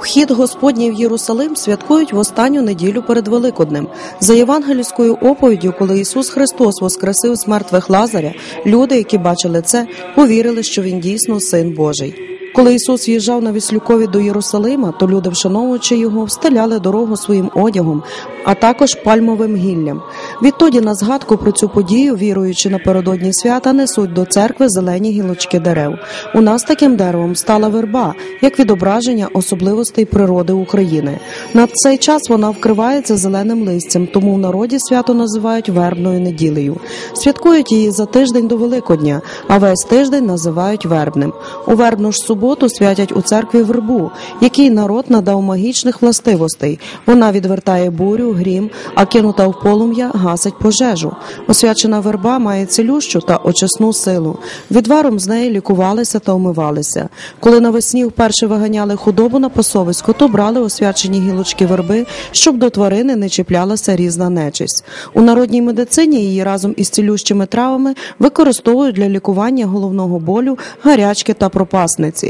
Вхід Господній в Єрусалим святкують в останню неділю перед Великоднем. За євангельською оповіддю, коли Ісус Христос воскресив з мертвих Лазаря, люди, які бачили це, повірили, що він дійсно син Божий. Коли Ісус в'їжджав на Віслюкові до Єрусалима, то люди, вшановуючи його, встеляли дорогу своїм одягом, а також пальмовим гіллям. Відтоді на згадку про цю подію, віруючи напередодні свята, несуть до церкви зелені гілочки дерев. У нас таким деревом стала верба, як відображення особливостей природи України. На цей час вона вкривається зеленим листям, тому в народі свято називають вербною неділею. Святкують її за тиждень до Великодня, а весь тиждень називають вербним. У вербну ж суботу святять у церкві вербу, який народ надав магічних властивостей. Вона відвертає бурю, грім, а кинута в полум'я гасить пожежу. Освячена верба має цілющу та очисну силу. Відваром з неї лікувалися та омивалися. Коли навесні вперше виганяли худобу на пасовисько, то брали освячені гілочки верби, щоб до тварини не чіплялася різна нечисть. У народній медицині її разом із цілющими травами використовують для лікування головного болю, гарячки та пропасниці.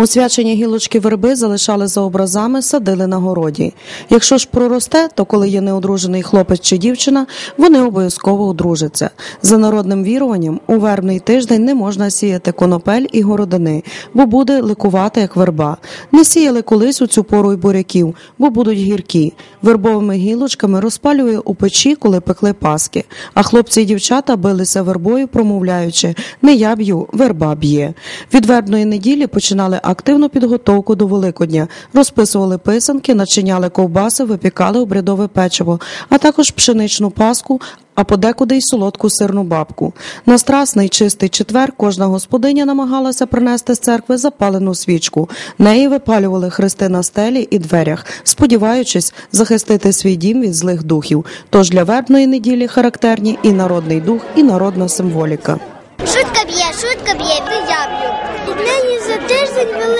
Освячені гілочки верби залишали за образами, садили на городі. Якщо ж проросте, то коли є неодружений хлопець чи дівчина, вони обов'язково одружаться. За народним віруванням, у вербний тиждень не можна сіяти конопель і городини, бо буде ликувати, як верба. Не сіяли колись у цю пору й буряків, бо будуть гіркі. Вербовими гілочками розпалює у печі, коли пекли паски. А хлопці і дівчата билися вербою, промовляючи не я б'ю, верба б'є. Від вербної неділі починали активну підготовку до Великодня, розписували писанки, начиняли ковбаси, випікали обрядове печиво, а також пшеничну паску. А подекуди й солодку сирну бабку. На страсний чистий четвер кожна господиня намагалася принести з церкви запалену свічку. Неї випалювали хрести на стелі і дверях, сподіваючись захистити свій дім від злих духів. Тож для вербної неділі характерні і народний дух, і народна символіка. Шутка б'є, шутка б'є, я б'ю. Нині за тиждень Великдень.